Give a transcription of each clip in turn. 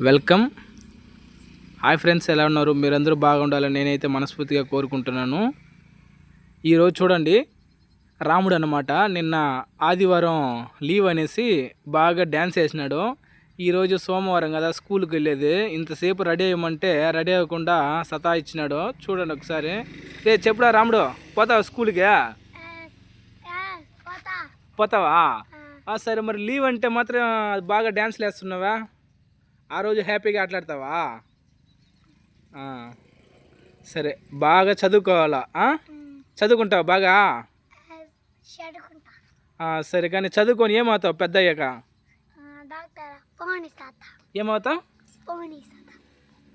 Welcome. Hi friends ఎలా ఉన్నారు? మీరందరూ బాగుండాలని నేనైతే మనస్ఫూర్తిగా కోరుకుంటున్నాను. ఈరోజు చూడండి రాముడు అన్నమాట నిన్న ఆదివారం లీవ్ అనేసి బాగా డ్యాన్స్ వేసినాడు. ఈరోజు సోమవారం కదా స్కూల్కి వెళ్ళేది. ఇంతసేపు రెడీ అయ్యమంటే రెడీ అవ్వకుండా సతా ఇచ్చినాడు చూడండి ఒకసారి. రే చెప్పుడా రాముడు పోతావా స్కూల్కి? పోతా. పోతావా? సరే మరి లీవ్ అంటే మాత్రం బాగా డ్యాన్స్లు వేస్తున్నావా? ఆ రోజు హ్యాపీగా ఆటలాడతావా? సరే బాగా చదువుకోవాలా? చదువుకుంటావా బాగా? సరే కానీ చదువుకొని ఏమవుతావు పెద్ద అయ్యాక ఏమవుతావు?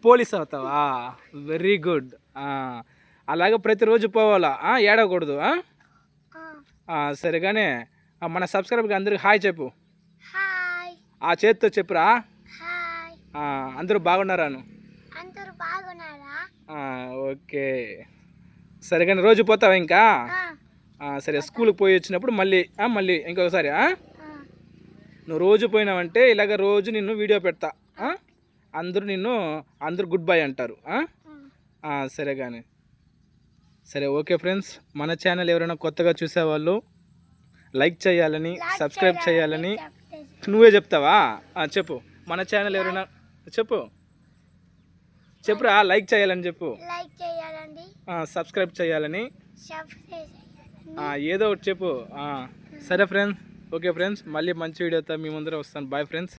పోలీస్ అవుతావా? Very good. అలాగే ప్రతిరోజు పోవాలా? ఏడవకూడదు సరే కానీ మన సబ్స్క్రైబర్కి అందరికి హాయ్ చెప్పు. ఆ చేతితో చెప్పురా. అందరూ బాగున్నారాను అందరూ బాగున్నారా? ఓకే. సరే కానీ రోజు పోతావా ఇంకా? సరే స్కూల్కి పోయి వచ్చినప్పుడు మళ్ళీ మళ్ళీ ఇంకొకసారి నువ్వు రోజు పోయినావంటే ఇలాగ రోజు నిన్ను వీడియో పెడతా? అందరూ నిన్ను అందరూ గుడ్ బై అంటారు సరే కానీ సరే ఓకే ఫ్రెండ్స్. మన ఛానల్ ఎవరైనా కొత్తగా చూసేవాళ్ళు లైక్ చేయాలని సబ్స్క్రైబ్ చేయాలని నువ్వే చెప్తావా? చెప్పు. మన ఛానల్ ఎవరైనా చెప్పు. చెప్పురా లైక్ చేయాలని చెప్పు. లైక్ చేయాలండి. ఆ, సబ్స్క్రైబ్ చేయాలని. ఏదో ఒకటి చెప్పు. సరే ఫ్రెండ్స్. Okay friends. మళ్ళీ మంచి వీడియోతో మీ ముందర వస్తాను. Bye friends